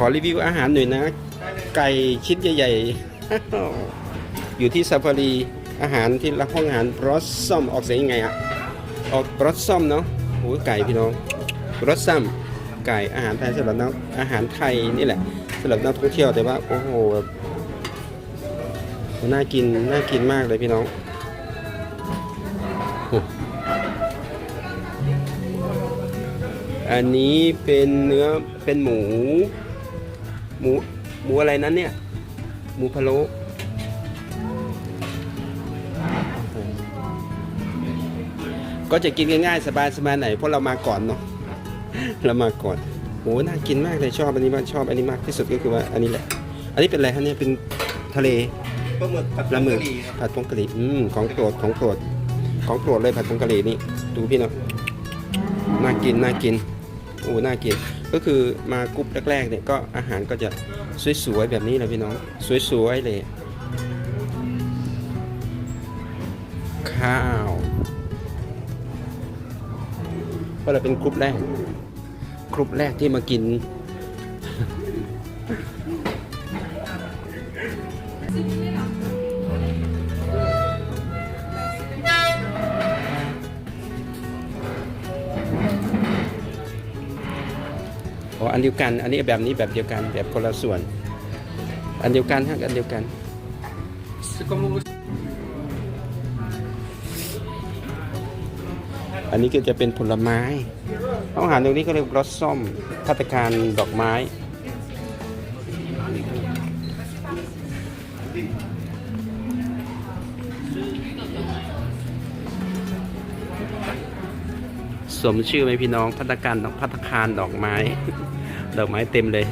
ขอรีวิวอาหารหน่อยนะ ไก่ชิ้นใหญ่ๆ อยู่ที่ซาฟารีอาหารที่รับห้องอาหารรสซอมออกเสียงยังไงอะออกรสซอมเนาะโอ้ไก่พี่น้องรสซัมไก่อาหารไทยสำหรับนักอาหารไทยนี่แหละสำหรับนักท่องเที่ยวแต่ว่าโอ้โหแบบน่ากินน่ากินมากเลยพี่น้องอันนี้เป็นเนื้อเป็นหมู หมูหมูอะไรนั้นเนี่ย หมูพะโล้ก็จะกินง่ายๆ สบายๆหน่อยเพราะเรามาก่อนเนาะเรามาก่อนโหน่ากินมากเลยชอบอันนี้มากชอบอันนี้มากที่สุดก็คือว่าอันนี้แหละ อันนี้เป็นอะไรฮะเนี่ยเป็นทะเลปลาหมึกผัดปลาหมึกกะรี่ครับผัดผงกะหรี่อืมของโปรดของโปรดของโปรดเลยผัดผงกะหรี่นี่ดูพี่เนาะน่ากินน่ากินโอ้น่ากิน ก็คือมากรุ๊ปแรกๆเนี่ยก็อาหารก็จะสวยๆแบบนี้เลยพี่น้อง สวยๆเลย ข้าวเพราะเราเป็นกรุ๊ปแรกกรุ๊ปแรกที่มากิน อ๋ออันเดียวกัน อันนี้แบบนี้แบบเดียวกันแบบคนละส่วน อันเดียวกันฮะอันเดียวกันอันนี้ก็จะเป็นผลไม้อาหารตรงนี้ก็เรียกรสส้มพัตตาคารดอกไม้ สมชื่อไหมพี่น้องพัตการพัตคารดอกไม้ ดอกไม้เต็มเลย